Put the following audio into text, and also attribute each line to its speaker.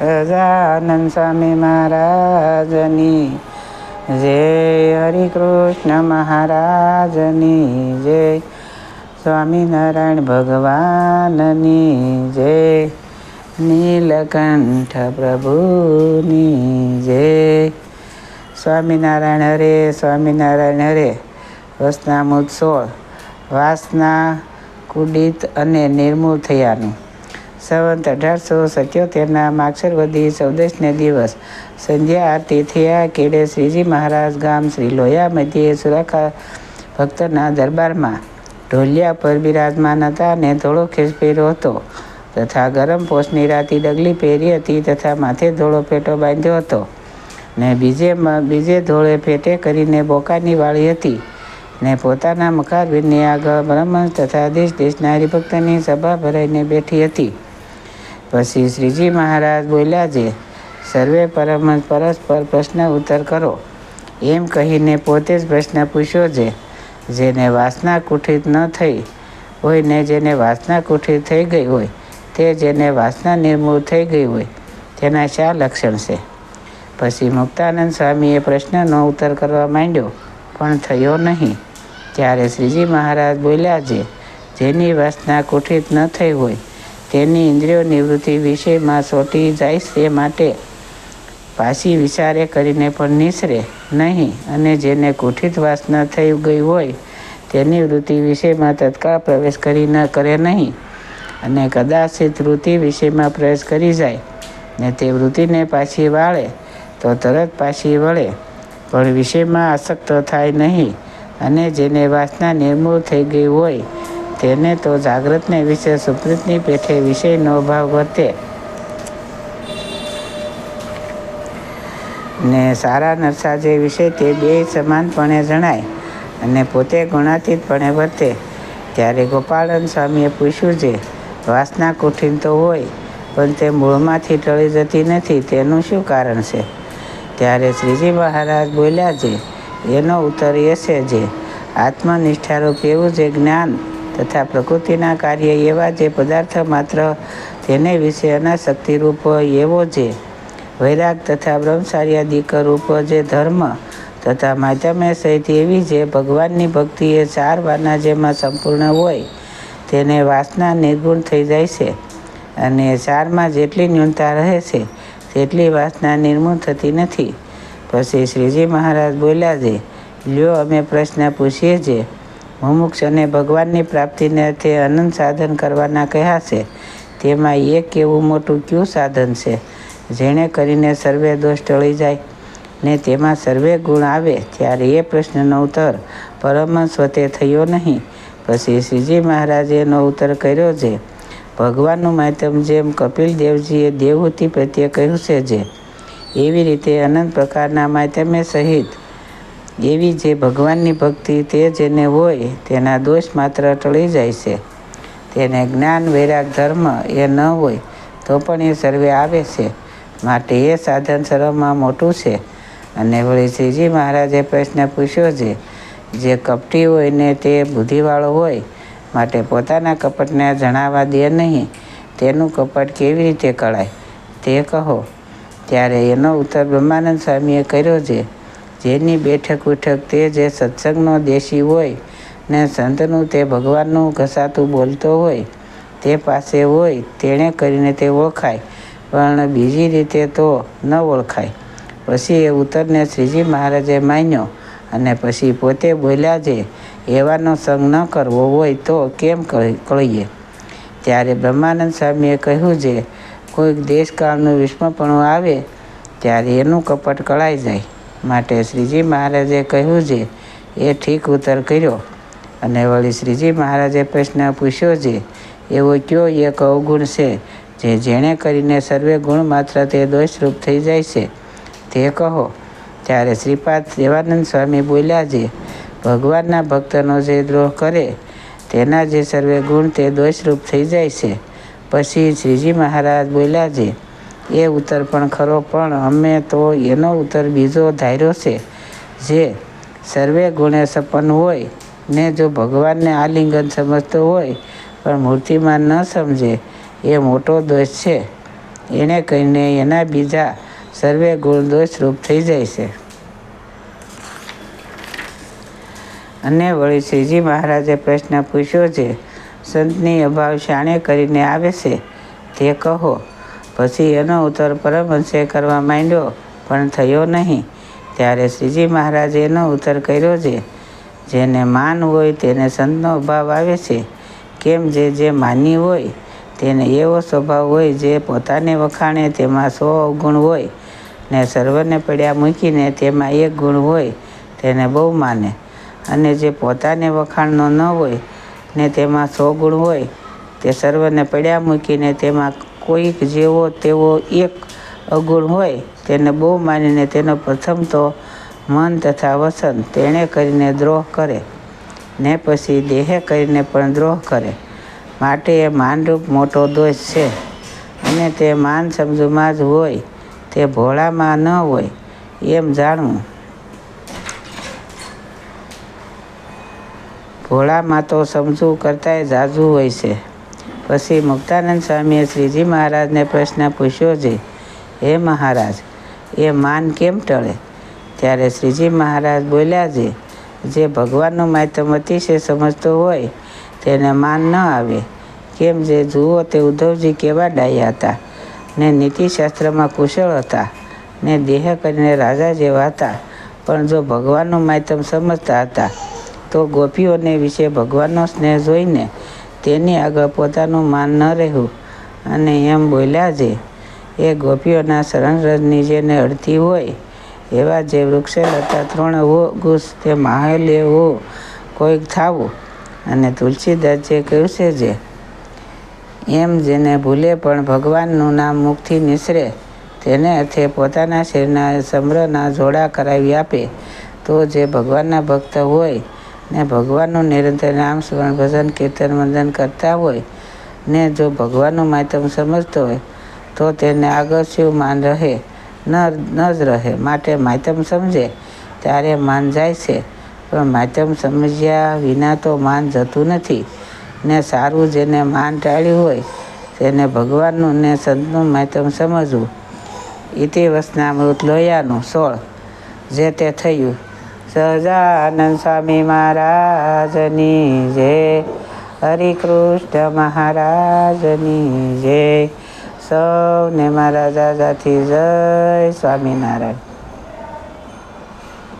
Speaker 1: સજાનંદ સ્વામી મહારાજની જય હરિકૃષ્ણ મહારાજની જય સ્વામિનારાયણ ભગવાનની જય નીલકંઠ પ્રભુની જય સ્વામિનારાયણ હરે સ્વામિનારાયણ હરે વસનામુદ સોળ વાસના કુડિત અને નિર્મૂળ થયાનું। સંવંત અઢારસો સત્યોતેરના માક્ષરવદી ચૌદશને દિવસ. સંધ્યા આરતી થયા કેડે શ્રીજી મહારાજ ગામ શ્રી લોયા મધ્યે સુરાખા ભક્તના દરબારમાં ઢોલિયા પર બિરાજમાન હતા અને ધોળો ખેસ પહેર્યો હતો તથા ગરમ પોષની રાતી ડગલી પહેરી હતી તથા માથે ધોળો ફેટો બાંધ્યો હતો ને બીજે બીજે ધોળે ફેટે કરીને બોકાની વાળી હતી ને પોતાના મકારવીરની આગળ બ્રહ્મ તથા દેશ દેશના હરિભક્તની સભા ભરાઈને બેઠી હતી. પછી શ્રીજી મહારાજ બોલ્યા છે, સર્વે પરમ પરસ્પર પ્રશ્ન ઉત્તર કરો. એમ કહીને પોતે જ પ્રશ્ન પૂછ્યો છે, જેને વાસના કુઠિત ન થઈ હોય ને જેને વાસના કુઠિત થઈ ગઈ હોય, તે જેને વાસના નિર્મૂળ થઈ ગઈ હોય, તેના શા લક્ષણ છે? પછી મુક્તાનંદ સ્વામીએ પ્રશ્નનો ઉત્તર કરવા માંડ્યો, પણ થયો નહીં. ત્યારે શ્રીજી મહારાજ બોલ્યા છે, જેની વાસના કુઠિત ન થઈ હોય તેની ઇન્દ્રિયો નિવૃત્તિ વિષયમાં સોટી જાય તે માટે પાછી વિચારે કરીને પણ નિસરે નહીં અને જેને કુઠિત વાસના થઈ ગઈ હોય, તેની વૃત્તિ વિષયમાં તત્કાળ પ્રવેશ કરી ન કરે નહીં અને કદાચિત વૃત્તિ વિષયમાં પ્રવેશ કરી જાય ને તે વૃત્તિને પાછી વાળે તો તરત પાછી વળે. પણ વિષયમાં આસક્ત થાય નહીં અને જેને વાસના નિર્મૂળ થઈ ગઈ હોય તેને તો જાગ્રતને વિશે સુપ્રીતની પેઠે વિષયનો ભાવ વર્તે ને સારા નરસા જે વિશે તે બે સમાનપણે જણાય અને પોતે ગુણાતીતપણે વર્તે ત્યારે ગોપાળન સ્વામીએ પૂછ્યું છે, વાસના કુઠિન તો હોય, પણ તે મૂળમાંથી ટળી જતી નથી, તેનું શું કારણ છે? ત્યારે શ્રીજી મહારાજ બોલ્યા છે, એનો ઉત્તર એ છે જે, આત્મનિષ્ઠારૂપ એવું જે જ્ઞાન તથા પ્રકૃતિના કાર્ય એવા જે પદાર્થ માત્ર તેને વિશે અનાશક્તિરૂપ એવો જે વૈરાગ તથા બ્રહ્મચાર્યાદિક રૂપ જે ધર્મ તથા માધ્યમે સહિત એવી જે ભગવાનની ભક્તિ એ ચાર વારના જેમાં સંપૂર્ણ હોય, તેને વાસના નિર્ગુણ થઈ જાય છે અને ચારમાં જેટલી ન્યૂનતા રહે છે, તેટલી વાસના નિર્મૂળ થતી નથી. પછી શ્રીજી મહારાજ બોલ્યા છે, લ્યો, અમે પ્રશ્ન પૂછીએ છીએ. મુમુક્ષ અને ભગવાનની પ્રાપ્તિને અર્થે અનંત સાધન કરવાના કહ્યા છે. તેમાં એક એવું મોટું ક્યુ સાધન છે? જેણે કરીને સર્વે દોષ ટળી જાય ને તેમાં સર્વે ગુણ આવે ત્યારે એ પ્રશ્નનો ઉત્તર પરમહંસ વતે થયો નહીં. પછી શ્રીજી મહારાજે એનો ઉત્તર કર્યો છે, ભગવાનનું માધ્યમ જેમ કપિલ દેવજીએ દેવહૂતિ પ્રત્યે કહ્યું છે જે, એવી રીતે અનંત પ્રકારના માધ્યમે સહિત એવી જે ભગવાનની ભક્તિ તે જેને હોય તેના દોષ માત્ર ટળી જાય છે. તેને જ્ઞાન, વૈરાગ, ધર્મ એ ન હોય તો પણ એ સર્વે આવે છે. માટે એ સાધન સર્વમાં મોટું છે. અને વળી શ્રીજી મહારાજે પ્રશ્ન પૂછ્યો છે, જે કપટી હોય ને તે બુદ્ધિવાળો હોય, માટે પોતાના કપટને જણાવવા દે નહીં. તેનું કપટ કેવી રીતે કળાય? તે કહો. ત્યારે એનો ઉત્તર બ્રહ્માનંદ સ્વામીએ કર્યો છે જેની બેઠક ઉઠક તે જે સત્સંગનો દેશી હોય ને સંતનું તે ભગવાનનું ઘસાતું બોલતો હોય, તે પાસે હોય તેણે કરીને તે ઓળખાય, પણ બીજી રીતે તો ન ઓળખાય. પછી એ ઉત્તરને શ્રીજી મહારાજે માન્યો અને પછી પોતે બોલ્યા છે એવાનો સંગ ન કરવો હોય તો કેમ કહીએ ત્યારે બ્રહ્માનંદ સ્વામીએ કહ્યું છે કોઈક દેશકાળનું વિસ્મપણું આવે, ત્યારે એનું કપટ કળાઈ જાય. માટે શ્રીજી મહારાજે કહ્યું છે, એ ઠીક ઉત્તર કર્યો. અને વળી શ્રીજી મહારાજે પ્રશ્ન પૂછ્યો છે, એવો કયો એક અવગુણ છે, જે જેણે કરીને સર્વે ગુણ માત્ર તે દોષરૂપ થઈ જાય છે? તે કહો. ત્યારે શ્રીપાદ દેવાનંદ સ્વામી બોલ્યા છે, ભગવાનના ભક્તનો જે દ્રોહ કરે, તેના જે સર્વે ગુણ તે દોષરૂપ થઈ જાય છે. પછી શ્રીજી મહારાજ બોલ્યા છે એ ઉત્તર પણ ખરો, પણ અમે તો એનો ઉત્તર બીજો ધાર્યો છે. જે સર્વે ગુણે સપન હોય, ને જો ભગવાનને આલિંગન સમજતો હોય, પણ મૂર્તિમાં ન સમજે, એ મોટો દોષ છે. એણે કહીને એના બીજા સર્વે ગુણ દોષરૂપ થઈ જાય છે. અને વળી શ્રીજી મહારાજે પ્રશ્ન પૂછ્યો છે, સંતની અભાવ શાણે કરીને આવે છે? તે કહો. પછી એનો ઉત્તર પરમહંસે કરવા માંડ્યો, પણ થયો નહીં. ત્યારે શ્રીજી મહારાજે એનો ઉત્તર કર્યો છે, જેને માન હોય તેને સંતનો અભાવ આવે છે. કેમ જે જે માની હોય તેને એવો સ્વભાવ હોય જે પોતાને વખાણે તેમાં સો અવગુણ હોય ને સર્વને પડ્યા મૂકીને તેમાં એક ગુણ હોય તેને બહુ માને. અને જે પોતાને વખાણનો ન હોય ને તેમાં સો ગુણ હોય તે સર્વને પડ્યા મૂકીને તેમાં કોઈક જેવો તેવો એક અગુણ હોય, તેને બહુ માનીને તેનો પ્રથમ તો મન તથા વસન તેણે કરીને દ્રોહ કરે, ને પછી દેહે કરીને પણ દ્રોહ કરે. માટે એ માનરૂપ મોટો દોષ છે. અને તે માન સમજુમાં જ હોય, તે ભોળામાં ન હોય, એમ જાણવું. ભોળામાં તો સમજવું કરતાંય ઝાઝું હોય છે. પછી મુક્તાનંદ સ્વામીએ શ્રીજી મહારાજને પ્રશ્ન પૂછ્યો છે હે મહારાજ, એ માન કેમ ટળે? ત્યારે શ્રીજી મહારાજ બોલ્યા છે જે ભગવાનનું માધ્યમ અતિશય સમજતો હોય, તેને માન ન આવે. કેમ જે જુઓ તે ઉદ્ધવજી કેવા ડાયા હતા, ને નીતિશાસ્ત્રમાં કુશળ હતા, ને દેહ કરીને રાજા જેવા હતા. પણ જો ભગવાનનું માધ્યમ સમજતા હતા, તો ગોપીઓને વિશે ભગવાનનો સ્નેહ જોઈને તેની આગળ પોતાનું માન ન રહેવું અને એમ બોલ્યા છે, એ ગોપીઓના શરણરજની જેને અડતી હોય, એવા જે વૃક્ષે લતા તૃણ હો ગુસ તે માહેલે હો, કોઈક થાવું. અને તુલસીદાસ જે કહ્યું છે જે, એમ જેને ભૂલે પણ ભગવાનનું નામ મુખથી નિસરે, તેને અર્થે પોતાના શરીરના સમ્રહના જોડા કરાવી આપે. તો જે ભગવાનના ભક્ત હોય ને ભગવાનનું નિરંતર નામ સ્મરણ, ભજન, કીર્તન, વંદન કરતા હોય ને જો ભગવાનનું માધ્યમ સમજતો હોય, તો તેને આગળ શિવ માન રહે? ન ન જ રહે. માટે માધ્યમ સમજે, ત્યારે માન જાય છે. પણ માધ્યમ સમજ્યા વિના તો માન જતું નથી. ને સારું જેને માન ટાળ્યું હોય, તેને ભગવાનનું ને સંતનું માધ્યમ સમજવું. ઇતિવસના મૃત લોયાનું સોળ, જે તે થયું. સહજાનંદ સ્વામી મહારાજની જય હરિકૃષ્ણ મહારાજની જય સૌને મહારાજાથી જય સ્વામિનારાયણ